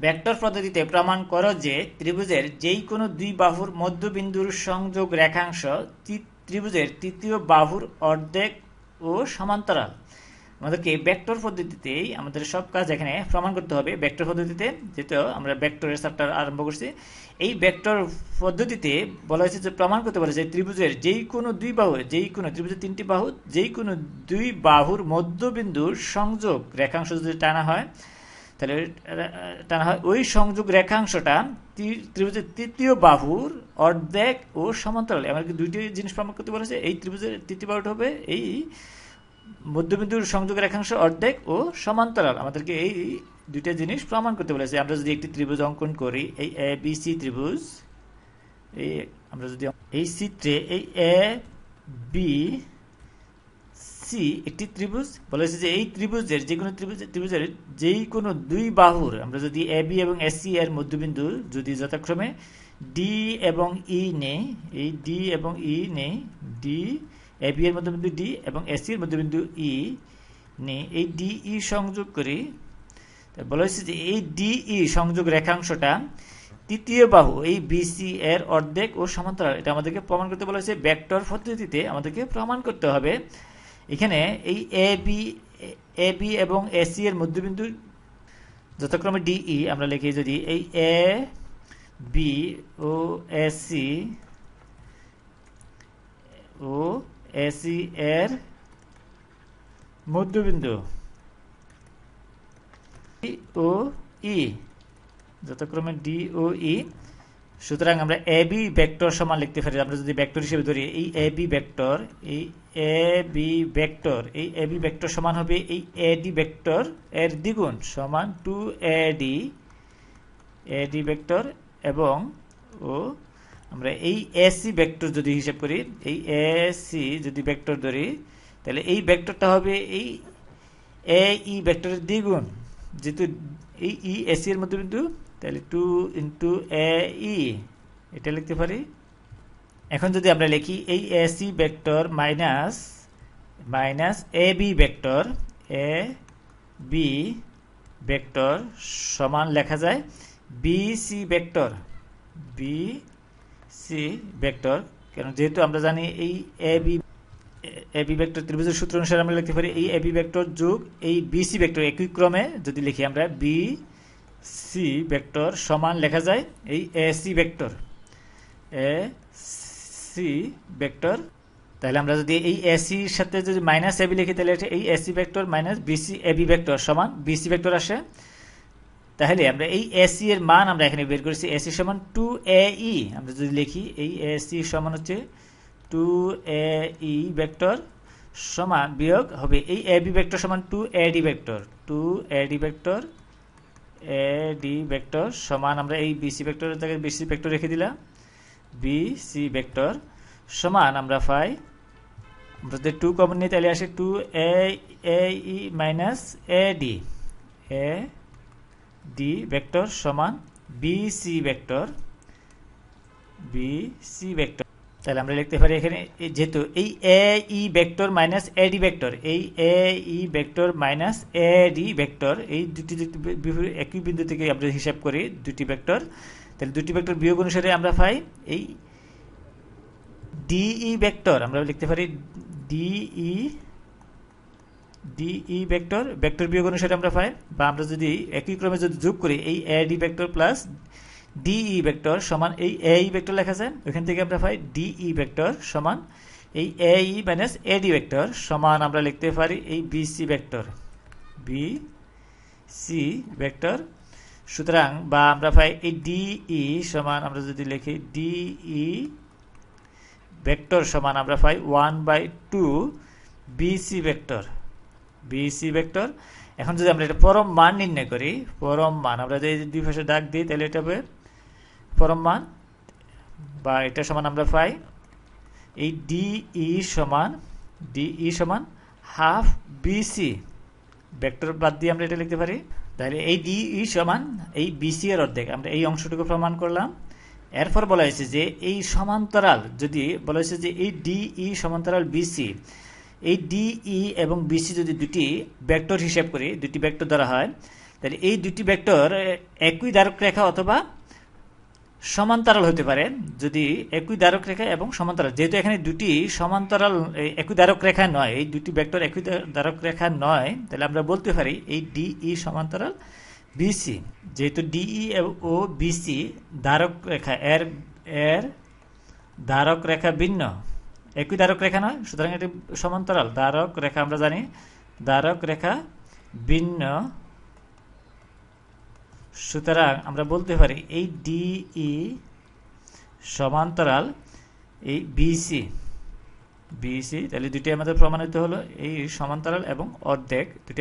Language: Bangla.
ভেক্টর পদ্ধতিতে প্রমাণ করো যে ত্রিভুজের যেই কোনো দুই বাহুর মধ্যবিন্দুর সংযোগ রেখাংশ ত্রিভুজের তৃতীয় বাহুর অর্ধেক ও সমান্তরাল। আমাদেরকে ভেক্টর পদ্ধতিতেই আমাদের সব কাজ এখানে প্রমাণ করতে হবে ভেক্টর পদ্ধতিতে, যেহেতু আমরা ভেক্টরের চ্যাপ্টার আরম্ভ করছি। এই ভেক্টর পদ্ধতিতে বলা হয়েছে যে প্রমাণ করতে পারে যে ত্রিভুজের যেই কোনো দুই বাহু যেই কোনো ত্রিভুজের তিনটি বাহু যেই কোনো দুই বাহুর মধ্যবিন্দুর সংযোগ রেখাংশ যদি টানা হয় তাহলে টানা হয় ওই সংযোগ রেখাংশটা ত্রি- ত্রিভুজের তৃতীয় বাহুর অর্ধেক ও সমান্তরাল। আমাকে দুইটি জিনিস প্রমাণ করতে বলেছে, এই ত্রিভুজের তৃতীয় বাহুটা হবে এই মধ্যবিন্দুর সংযোগ রেখাংশ অর্ধেক ও সমান্তরাল। আমাদেরকে এই দুইটা জিনিস প্রমাণ করতে বলেছে। আমরা যদি একটি ত্রিভুজ অঙ্কন করি, এই এ বি সি ত্রিভুজ, এই আমরা যদি এই চিত্রে এই এ বি সি একটি ত্রিভুজ, বলা হয়েছে যে এই ত্রিভুজের, যে কোনো ত্রিভুজ ত্রিভুজের যেই কোনো দুই বাহুর, আমরা যদি এ বি এবং এস সি এর মধ্যবিন্দু যদি যথাক্রমে ডি এবং ই নেই, এই ডি এবং ই নেই ডি এ বি এর মধ্যবিন্দু ডি এবং এস সি এর মধ্যবিন্দু ই নেই, এই ডি ই সংযোগ করি। বলা হয়েছে যে এই ডি ই সংযোগ রেখাংশটা তৃতীয় বাহু, এই বিসি এর অর্ধেক ও সমান্তরাল, এটা আমাদেরকে প্রমাণ করতে বলা হয়েছে, ভেক্টর পদ্ধতিতে আমাদেরকে প্রমাণ করতে হবে। এখানে এই এ বি এ বি এবং এ সি এর মধ্যবিন্দু যথাক্রমে ডিই আমরা লিখি যদি এই এ বি ও এ সি ও এ সি এর মধ্যবিন্দু ও ই যথাক্রমে ডি ও ই সুতরাং আমরা এ, বি ভেক্টর সমান লিখতে পারি। আমরা যদি ভেক্টর হিসেবে ধরি, এই এ, বি ভেক্টর, এই এ, বি ভেক্টর, এই এ, বি ভেক্টর সমান হবে এই এ, ডি ভেক্টর এর দ্বিগুণ সমান two A, D A, D vector এবং, ও, আমরা এই এসি ভেক্টর যদি হিসাব করি, এই এসি যদি ভেক্টর ধরি, তাহলে এই ভেক্টরটা হবে এই এ, ই ভেক্টরের দ্বিগুণ। যেহেতু এই ই এসি এর মধ্যে বিন্দু তাহলে টু ইন্টু এ ই এটা লিখতে পারি। এখন যদি আমরা লিখি এই A A C vector minus minus A B vector A B vector সমান লেখা যায় B C vector B C vector কারণ যেহেতু আমরা জানি এই A B A B vector ত্রিভুজের সূত্র অনুসারে আমরা লিখতে পারি এই এ বি ভেক্টর যোগ এই বি সি ভেক্টর একই ক্রমে যদি লিখি আমরা বি সি ভেক্টর সমান লেখা যায় এই A C vector A C vector তাহলে আমরা যদি এই এসির সাথে যদি মাইনাস এবি লিখি, তাহলে এই A C vector minus B C A B vector সমান বিসি ভেক্টর আসে। তাহলে আমরা এই এসি এর মান আমরা এখানে বের করেছি এসি সমান টু এ ই আমরা যদি লিখি, এই এসি সমান হচ্ছে টু এ ই ভেক্টর সমান বিয়োগ হবে এই এ বি ভেক্টর সমান two A D vector two A D vector A D vector সমান আমরা এই বিসি ভেক্টরের জায়গায় বিসি ভেক্টর রেখে দিলাম। বি সি ভেক্টর সমান আমরা পাই, আমরা যদি টু কমন নিই, তাহলে আসে two A A E minus A D A D vector সমান B C vector B C vector তাহলে আমরা লিখতে পারি এখানে যেহেতু এই A, E vector minus A D vector, এই A, E vector minus A D vector, এই দুটি একই বিন্দু থেকে আমরা হিসাব করি দুটি ভেক্টর, তাহলে দুটি ভেক্টর বিয়োগ অনুসারে আমরা পাই এই ডিই ভেক্টর, আমরা লিখতে পারি ডিই ডিই ভেক্টর ভেক্টর বিয়োগ অনুসারে আমরা পাই, বা আমরা যদি একই ক্রমে যদি যোগ করি এই A D vector plus D E vector সমান এই এ ই ভেক্টর লেখা যায় ওখান থেকে আমরা পাই ডিই ভেক্টর সমান এই A E minus A D vector সমান আমরা লিখতে পারি এই B C vector B C vector সুতরাং বা আমরা পাই এই ডিই সমান আমরা যদি লিখি ডিই ভেক্টর সমান আমরা পাই one by two B C vector B C vector এখন যদি আমরা এটা পরম মান নির্ণয় করি, পরম মান, আমরা যদি দুই পাশে দাগ দিই, তাহলে এটা হবে পরম মান বা এটা সমান আমরা পাই, এই ডিই সমান ডিই সমান হাফ বিসি ভেক্টর বাদ দিয়ে আমরা এটা লিখতে পারি। তাহলে এই ডিই সমান এই বিসি এর অর্ধেক, আমরা এই অংশটুকু প্রমাণ করলাম। এরপর বলা হয়েছে যে এই সমান্তরাল, যদি বলা হয়েছে যে এই ডিই সমান্তরাল বিসি এই ডিই এবং বিসি যদি দুটি ভেক্টর হিসাব করি, দুটি ভেক্টর ধরা হয়, তাহলে এই দুটি ভেক্টর একই দ্বারক রেখা অথবা সমান্তরাল হতে পারে, যদি একই দ্বারক রেখা এবং সমান্তরাল। যেহেতু এখানে দুটি সমান্তরাল একই দ্বারক রেখা নয়, এই দুটি ভেক্টর একই দ্বা- দ্বারক রেখা নয়, তাহলে আমরা বলতে পারি এই ডিই সমান্তরাল বিসি যেহেতু ডিই ও বিসি দ্বারক রেখা, এর এর দ্বারক রেখা ভিন্ন। একই দ্বারক রেখা নয়, সুতরাং এটি সমান্তরাল। দ্বারক রেখা আমরা জানি, দ্বারক রেখা ভিন্ন। সুতরাং আমরা বলতে পারি এই ডিই সমান্তরাল এই বিসি বিসি তাহলে দুটি আমাদের প্রমাণিত হলো, এই সমান্তরাল এবং অর্ধেক দুটি